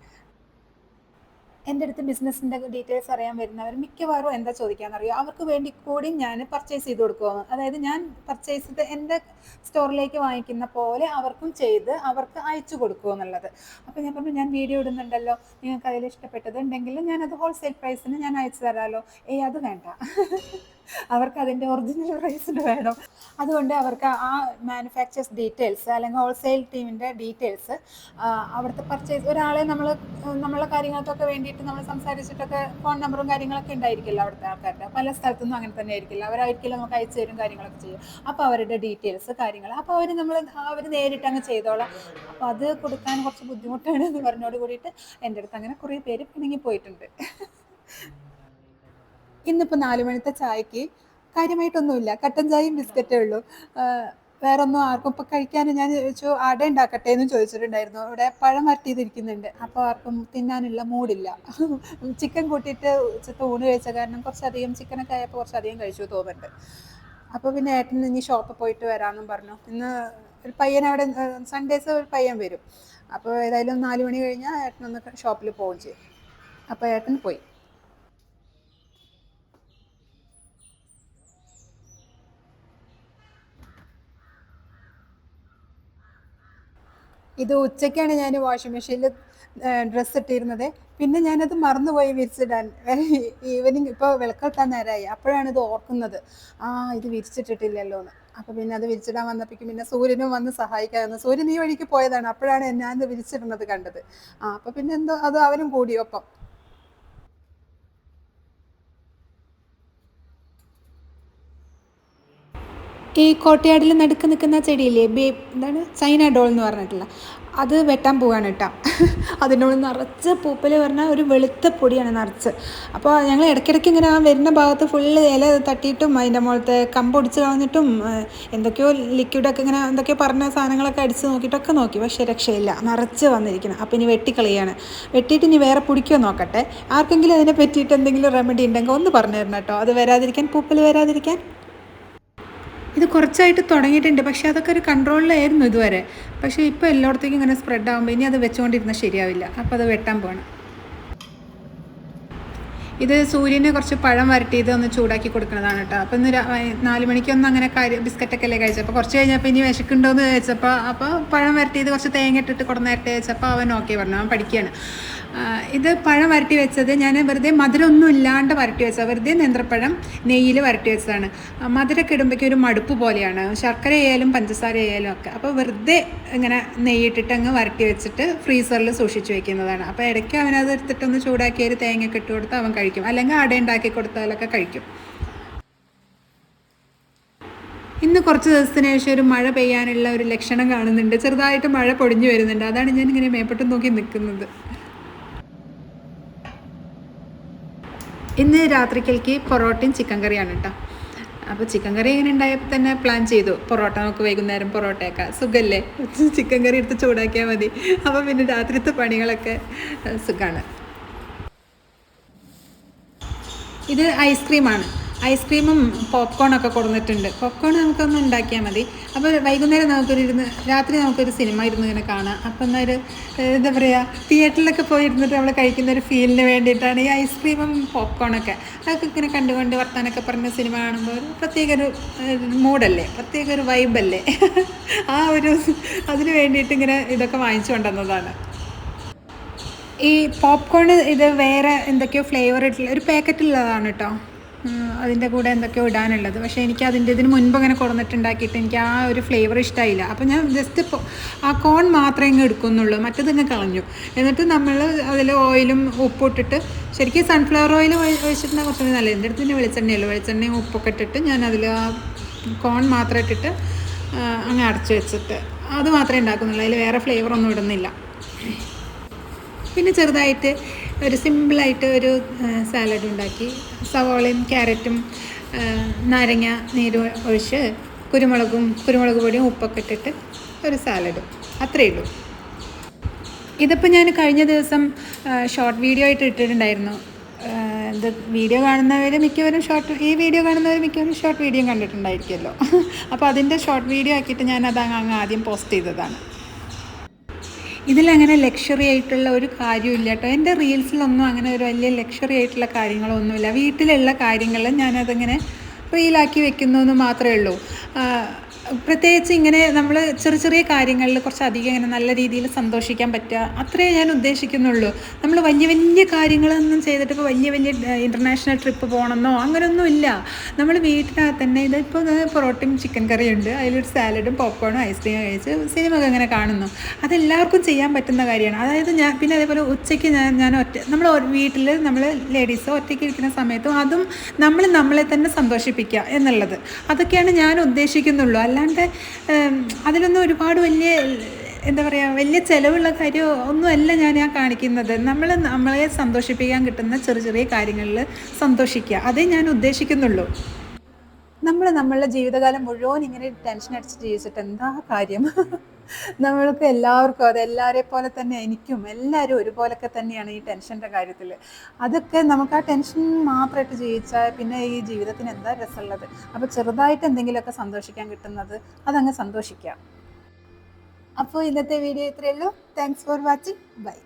എന്റെ അടുത്ത് ബിസിനസ്സിന്റെ ഡീറ്റെയിൽസ് അറിയാൻ വരുന്നവർ മിക്കവാറും എന്താ ചോദിക്കാന്നറിയോ? അവർക്ക് വേണ്ടി കൂടി ഞാൻ പർച്ചേസ് ചെയ്ത് കൊടുക്കുമെന്ന് അതായത് ഞാൻ പർച്ചേസ് ചെയ്ത് എന്റെ സ്റ്റോറിലേക്ക് വാങ്ങിക്കുന്ന പോലെ അവർക്കും ചെയ്ത് അവർക്ക് അയച്ചു കൊടുക്കുമെന്നുള്ളത് അപ്പോൾ ഞാൻ പറഞ്ഞു ഞാൻ വീഡിയോ ഇടുന്നുണ്ടല്ലോ. നിങ്ങൾക്ക് അതിൽ ഇഷ്ടപ്പെട്ടത് ഉണ്ടെങ്കിൽ ഞാനത് ഹോൾസെയിൽ പ്രൈസിന് ഞാൻ അയച്ചു തരാമല്ലോ ഏയ് അത് വേണ്ട. <laughs> അവർക്ക് അതിന്റെ ഒറിജിനൽ റൈസ് വേണം. അതുകൊണ്ട് അവർക്ക് ആ മാനുഫാക്ചേഴ്സ് ഡീറ്റെയിൽസ് അല്ലെങ്കിൽ ഹോൾസെയിൽ ടീമിന്റെ ഡീറ്റെയിൽസ് അവിടുത്തെ പർച്ചേസ് ഒരാളെ നമ്മൾ നമ്മളെ കാര്യങ്ങൾക്കൊക്കെ വേണ്ടിയിട്ട് നമ്മൾ സംസാരിച്ചിട്ടൊക്കെ ഫോൺ നമ്പറും കാര്യങ്ങളൊക്കെ ഉണ്ടായിരിക്കില്ല അവിടുത്തെ ആൾക്കാരുടെ. പല സ്ഥലത്തൊന്നും അങ്ങനെ തന്നെ ആയിരിക്കില്ല. അവരായിരിക്കില്ല നമുക്ക് അയച്ചു തരും കാര്യങ്ങളൊക്കെ ചെയ്യും അപ്പോൾ അവരുടെ ഡീറ്റെയിൽസ് കാര്യങ്ങൾ. അപ്പോൾ അവർ നമ്മൾ അവർ നേരിട്ട് അങ്ങ് ചെയ്തോളാം. അപ്പോൾ അത് കൊടുക്കാൻ കുറച്ച് ബുദ്ധിമുട്ടാണ് എന്ന് പറഞ്ഞോട് കൂടിയിട്ട് എന്റെ അടുത്ത് അങ്ങനെ കുറേ പേര് പിണങ്ങി പോയിട്ടുണ്ട്. ഇന്നിപ്പോൾ നാല് മണിത്തെ ചായക്ക് കാര്യമായിട്ടൊന്നുമില്ല. കട്ടൻ ചായയും ബിസ്ക്കറ്റേ ഉള്ളൂ. വേറെ ഒന്നും ആർക്കും ഇപ്പൊ കഴിക്കാൻ ഞാൻ ചോദിച്ചു അട ഉണ്ടാക്കട്ടെ എന്ന് ചോദിച്ചിട്ടുണ്ടായിരുന്നു. ഇവിടെ പഴം വരട്ടിയതിരിക്കുന്നുണ്ട് അപ്പോൾ ആർക്കും തിന്നാനുള്ള മൂടില്ല ചിക്കൻ കൂട്ടിയിട്ട് ഉച്ചത്തെ ഊണ് കഴിച്ച കാരണം കുറച്ചധികം ചിക്കനൊക്കെ ആയപ്പോൾ കുറച്ചധികം കഴിച്ചു തോന്നുന്നുണ്ട്. അപ്പോൾ പിന്നെ ഏട്ടൻ ഇനി ഷോപ്പിൽ പോയിട്ട് വരാമെന്നും പറഞ്ഞു. ഇന്ന് ഒരു പയ്യൻ അവിടെ സൺഡേസ് ഒരു പയ്യൻ വരും. അപ്പോൾ ഏതായാലും നാല് മണി കഴിഞ്ഞാൽ ഏട്ടനൊന്ന് ഷോപ്പിൽ പോവുകയും ചെയ്യും. അപ്പോൾ ഏട്ടൻ പോയി. ഇത് ഉച്ചയ്ക്കാണ് ഞാൻ വാഷിംഗ് മെഷീനിൽ ഡ്രസ്സ് ഇട്ടിരുന്നത്. പിന്നെ ഞാനത് മറന്നുപോയി വിരിച്ചിടാൻ. ഈവനിങ് ഇപ്പോൾ വിളക്കെത്താൻ നേരമായി അപ്പോഴാണ് ഇത് ഓർക്കുന്നത്. ആ ഇത് വിരിച്ചിട്ടിട്ടില്ലല്ലോ എന്ന് അപ്പോൾ പിന്നെ അത് വിരിച്ചിടാൻ വന്നപ്പോഴേക്കും പിന്നെ സൂര്യനും വന്ന് സഹായിക്കാതെ സൂര്യൻ ഈ വഴിക്ക് പോയതാണ്. അപ്പോഴാണ് ഞാൻ ഇത് വിരിച്ചിടുന്നത് കണ്ടത്. ആ അപ്പോൾ പിന്നെ എന്തോ അത് അവനും കൂടി ഒപ്പം. ഈ കോട്ടയാടിൽ നടുക്ക് നിൽക്കുന്ന ചെടിയില്ലേ? ബേ എന്താണ്? ചൈന ഡോൾ എന്ന് പറഞ്ഞിട്ടുള്ള. അത് വെട്ടാൻ പോവാണ് കേട്ടോ. <laughs> അതിനോട് നിറച്ച് പൂപ്പൽ പറഞ്ഞാൽ ഒരു വെളുത്ത പൊടിയാണ് നിറച്ച്. അപ്പോൾ ഞങ്ങൾ ഇടയ്ക്കിടയ്ക്ക് ഇങ്ങനെ ആ വരുന്ന ഭാഗത്ത് ഫുള്ള് ഇല തട്ടിയിട്ടും അതിന്റെ മുകളത്തെ കമ്പൊടിച്ച് കളഞ്ഞിട്ടും എന്തൊക്കെയോ ലിക്വിഡൊക്കെ ഇങ്ങനെ എന്തൊക്കെയോ പറഞ്ഞ സാധനങ്ങളൊക്കെ അടിച്ച് നോക്കിയിട്ടൊക്കെ നോക്കി. പക്ഷേ രക്ഷയില്ല. നിറച്ച് വന്നിരിക്കണം അപ്പോൾ ഇനി വെട്ടിക്കളയാണ്. വെട്ടിയിട്ട് ഇനി വേറെ പിടിക്കുമോ നോക്കട്ടെ. ആർക്കെങ്കിലും അതിനെ പറ്റിയിട്ട് എന്തെങ്കിലും റെമഡി ഉണ്ടെങ്കിൽ ഒന്ന് പറഞ്ഞു തരണം കേട്ടോ. അത് വരാതിരിക്കാൻ പൂപ്പൽ വരാതിരിക്കാൻ. ഇത് കുറച്ചായിട്ട് തുടങ്ങിയിട്ടുണ്ട്. പക്ഷേ അതൊക്കെ ഒരു കൺട്രോളിലായിരുന്നു ഇതുവരെ. പക്ഷേ ഇപ്പോൾ എല്ലായിടത്തേക്കും ഇങ്ങനെ സ്പ്രെഡ് ആകുമ്പോൾ ഇനി അത് വെച്ചുകൊണ്ടിരുന്നാൽ ശരിയാവില്ല. അപ്പോൾ അത് വെട്ടാൻ പോകണം ഇത് സൂര്യന് കുറച്ച് പഴം വരട്ടിയത് ഒന്ന് ചൂടാക്കി കൊടുക്കുന്നതാണ് കേട്ടോ. അപ്പോൾ ഇന്ന് നാല് മണിക്കൊന്നും അങ്ങനെ കാര്യം ബിസ്ക്കറ്റൊക്കെ അല്ലേ കഴിച്ചപ്പോൾ കുറച്ച് കഴിഞ്ഞപ്പോൾ ഇനി വിശക്കുണ്ടോയെന്ന് ചോദിച്ചപ്പോൾ അപ്പോൾ പഴം വരട്ടിയത് കുറച്ച് തേങ്ങ ഇട്ടിട്ട് കൊടുന്ന് ചോദിച്ചപ്പോൾ അവൻ ഓക്കെ പറഞ്ഞു. അവൻ പഠിക്കുകയാണ്. ഇത് പഴം വരട്ടി വെച്ചത് ഞാൻ വെറുതെ മധുരമൊന്നും ഇല്ലാണ്ട് വരട്ടി വെച്ചത്. വെറുതെ നേന്ത്രപ്പഴം നെയ്യിൽ വരട്ടി വെച്ചതാണ്. മധുരമൊക്കെ ഇടുമ്പോഴേക്കും ഒരു മടുപ്പ് പോലെയാണ്. ശർക്കര ആയാലും പഞ്ചസാര ആയാലും ഒക്കെ. അപ്പോൾ വെറുതെ ഇങ്ങനെ നെയ്യിട്ടിട്ട് അങ്ങ് വരട്ടി വെച്ചിട്ട് ഫ്രീസറിൽ സൂക്ഷിച്ചു വെക്കുന്നതാണ്. അപ്പോൾ ഇടയ്ക്ക് അവനത് എടുത്തിട്ടൊന്ന് ചൂടാക്കി ഒരു തേങ്ങയൊക്കെ ഇട്ട് കൊടുത്ത് അവൻ കഴിക്കും. അല്ലെങ്കിൽ അട ഉണ്ടാക്കി കൊടുത്താലൊക്കെ കഴിക്കും. ഇന്ന് കുറച്ച് ദിവസത്തിന് ശേഷം ഒരു മഴ പെയ്യാനുള്ള ഒരു ലക്ഷണം കാണുന്നുണ്ട്. ചെറുതായിട്ട് മഴ പൊടിഞ്ഞു വരുന്നുണ്ട്. അതാണ് ഞാൻ ഇങ്ങനെ മേപ്പെട്ട് നോക്കി നിൽക്കുന്നത്. ഇന്ന് രാത്രിക്കലേക്ക് പൊറോട്ടയും ചിക്കൻ കറിയാണ് കേട്ടോ അപ്പോൾ ചിക്കൻ കറി ഇങ്ങനെ ഉണ്ടായപ്പോൾ തന്നെ പ്ലാൻ ചെയ്തു. പൊറോട്ട നമുക്ക് വൈകുന്നേരം പൊറോട്ടയൊക്കെ. സുഖമല്ലേ ചിക്കൻ കറി എടുത്ത് ചൂടാക്കിയാൽ മതി. അപ്പോൾ പിന്നെ രാത്രിത്തെ പണികളൊക്കെ സുഖമാണ് ഇത് ഐസ്ക്രീമാണ്. ഐസ്ക്രീമും പോപ്കോൺ ഒക്കെ കൊടുത്തിട്ടുണ്ട് പോപ്കോൺ നമുക്കൊന്ന് ഉണ്ടാക്കിയാൽ മതി. അപ്പോൾ വൈകുന്നേരം നമുക്കൊരു ഇരുന്ന് രാത്രി നമുക്കൊരു സിനിമ ഇരുന്ന് ഇങ്ങനെ കാണാം. അപ്പം എന്നാൽ എന്താ പറയുക തിയേറ്ററിലൊക്കെ പോയി ഇരുന്നിട്ട് നമ്മൾ കഴിക്കുന്ന ഒരു ഫീലിന് വേണ്ടിയിട്ടാണ് ഈ ഐസ്ക്രീമും പോപ്കോണൊക്കെ അതൊക്കെ ഇങ്ങനെ കണ്ടുകൊണ്ട് വർത്താനൊക്കെ പറഞ്ഞ സിനിമ കാണുമ്പോൾ ഒരു പ്രത്യേക ഒരു മൂഡല്ലേ? പ്രത്യേക ഒരു വൈബല്ലേ ആ ഒരു അതിന് വേണ്ടിയിട്ട് ഇങ്ങനെ ഇതൊക്കെ വാങ്ങിച്ചു കൊണ്ടുവന്നതാണ്. ഈ പോപ്കോൺ ഇത് വേറെ എന്തൊക്കെയോ ഫ്ലേവർ ഇട്ടുള്ള ഒരു പാക്കറ്റുള്ളതാണ് കേട്ടോ. അതിന്റെ കൂടെ എന്തൊക്കെയോ ഇടാനുള്ളത്. പക്ഷേ എനിക്ക് അതിന്റെ ഇതിന് മുൻപ് അങ്ങനെ കുറന്നിട്ടുണ്ടാക്കിയിട്ട് എനിക്ക് ആ ഒരു ഫ്ലേവർ ഇഷ്ടമായില്ല അപ്പോൾ ഞാൻ ജസ്റ്റ് ആ കോൺ മാത്രമേ ഇങ്ങ് എടുക്കുന്നുള്ളൂ. മറ്റത് കളഞ്ഞു. എന്നിട്ട് നമ്മൾ അതിൽ ഓയിലും ഉപ്പും ഇട്ടിട്ട് ശരിക്കും സൺഫ്ലവർ ഓയിൽ ഒഴിച്ചിട്ടുണ്ടെങ്കിൽ കുറച്ചുകൂടി നല്ലത്. എന്റെ അടുത്ത് പിന്നെ വെളിച്ചെണ്ണയല്ലോ വെളിച്ചെണ്ണയും ഉപ്പൊക്കെ ഇട്ടിട്ട് ഞാൻ അതിൽ ആ കോൺ മാത്രം ഇട്ടിട്ട് അങ്ങ് അടച്ചു വെച്ചിട്ട് അത് മാത്രമേ ഉണ്ടാക്കുന്നുള്ളൂ. അതിൽ വേറെ ഫ്ലേവർ ഒന്നും ഇടുന്നില്ല. പിന്നെ ചെറുതായിട്ട് ഒരു സിമ്പിളായിട്ട് ഒരു സാലഡ് ഉണ്ടാക്കി. സവോളയും ക്യാരറ്റും നാരങ്ങ നീര് ഒഴിച്ച് കുരുമുളകും കുരുമുളക് പൊടിയും ഉപ്പൊക്കെ ഇട്ടിട്ട് ഒരു സാലഡും അത്രയേ ഉള്ളൂ. ഇതിപ്പോൾ ഞാൻ കഴിഞ്ഞ ദിവസം ഷോർട്ട് വീഡിയോ ആയിട്ട് ഇട്ടിട്ടുണ്ടായിരുന്നു. ഇത് വീഡിയോ കാണുന്നവർ മിക്കവരും ഷോർട്ട് ഈ വീഡിയോ കാണുന്നവർ മിക്കവരും ഷോർട്ട് വീഡിയോ കണ്ടിട്ടുണ്ടായിരിക്കുമല്ലോ. അപ്പോൾ അതിന്റെ ഷോർട്ട് വീഡിയോ ആക്കിയിട്ട് ഞാൻ അത് അങ്ങ് ആദ്യം പോസ്റ്റ് ചെയ്തതാണ്. ഇതിലങ്ങനെ ലക്ഷറി ആയിട്ടുള്ള ഒരു കാര്യമില്ല കേട്ടോ എന്റെ റീൽസിലൊന്നും അങ്ങനെ ഒരു വലിയ ലക്ഷറി ആയിട്ടുള്ള കാര്യങ്ങളൊന്നുമില്ല. വീട്ടിലുള്ള കാര്യങ്ങൾ ഞാനതിങ്ങനെ റീലാക്കി വെക്കുന്നു എന്ന് മാത്രമേ ഉള്ളൂ. പ്രത്യേകിച്ച് ഇങ്ങനെ നമ്മൾ ചെറിയ ചെറിയ കാര്യങ്ങളിൽ കുറച്ചധികം ഇങ്ങനെ നല്ല രീതിയിൽ സന്തോഷിക്കാൻ പറ്റുക അത്രേ ഞാൻ ഉദ്ദേശിക്കുന്നുള്ളൂ. നമ്മൾ വലിയ വലിയ കാര്യങ്ങളൊന്നും ചെയ്തിട്ട് ഇപ്പോൾ വലിയ വലിയ ഇന്റർനാഷണൽ ട്രിപ്പ് പോകണമെന്നോ അങ്ങനെയൊന്നും ഇല്ല. നമ്മൾ വീട്ടിനകത്ത് തന്നെ ഇതിപ്പോൾ പൊറോട്ടയും ചിക്കൻ കറിയും ഉണ്ട്. അതിലൊരു സാലഡും പോപ്കോണും ഐസ്ക്രീമും കഴിച്ച് സിനിമ ഒക്കെ ഇങ്ങനെ കാണുന്നു. അതെല്ലാവർക്കും ചെയ്യാൻ പറ്റുന്ന കാര്യമാണ്. അതായത് ഞാൻ പിന്നെ അതേപോലെ ഉച്ചയ്ക്ക് ഞാൻ ഞാൻ ഒറ്റ നമ്മൾ വീട്ടിൽ നമ്മൾ ലേഡീസ് ഒറ്റയ്ക്ക് ഇരിക്കുന്ന സമയത്തും അതും നമ്മൾ നമ്മളെ തന്നെ സന്തോഷിപ്പിക്കുക എന്നുള്ളത്. അതൊക്കെയാണ് ഞാൻ ഉദ്ദേശിക്കുന്നുള്ളൂ. അല്ലാണ്ട് അതിലൊന്നും ഒരുപാട് വലിയ എന്താ പറയുക വലിയ ചിലവുള്ള കാര്യം ഒന്നുമല്ല ഞാൻ ആ കാണിക്കുന്നത്. നമ്മൾ നമ്മളെ സന്തോഷിപ്പിക്കാൻ കിട്ടുന്ന ചെറിയ ചെറിയ കാര്യങ്ങളിൽ സന്തോഷിക്കുക. അതേ ഞാൻ ഉദ്ദേശിക്കുന്നുള്ളൂ. നമ്മൾ നമ്മളുടെ ജീവിതകാലം മുഴുവൻ ഇങ്ങനെ ടെൻഷൻ അടിച്ച് ജീവിച്ചിട്ട് എന്താ കാര്യം? <laughs> നമ്മൾക്ക് എല്ലാവർക്കും അത് എല്ലാവരെ പോലെ തന്നെ എനിക്കും എല്ലാവരും ഒരുപോലൊക്കെ തന്നെയാണ് ഈ ടെൻഷന്റെ കാര്യത്തിൽ അതൊക്കെ നമുക്ക് ആ ടെൻഷൻ മാത്രമായിട്ട് ജീവിച്ചാൽ പിന്നെ ഈ ജീവിതത്തിന് എന്താ രസമുള്ളത്? അപ്പോൾ ചെറുതായിട്ട് എന്തെങ്കിലുമൊക്കെ സന്തോഷിക്കാൻ കിട്ടുന്നത് അതങ്ങ് സന്തോഷിക്കാം. അപ്പോൾ ഇന്നത്തെ വീഡിയോ ഇത്രയേ ഉള്ളൂ. Thanks for watching bye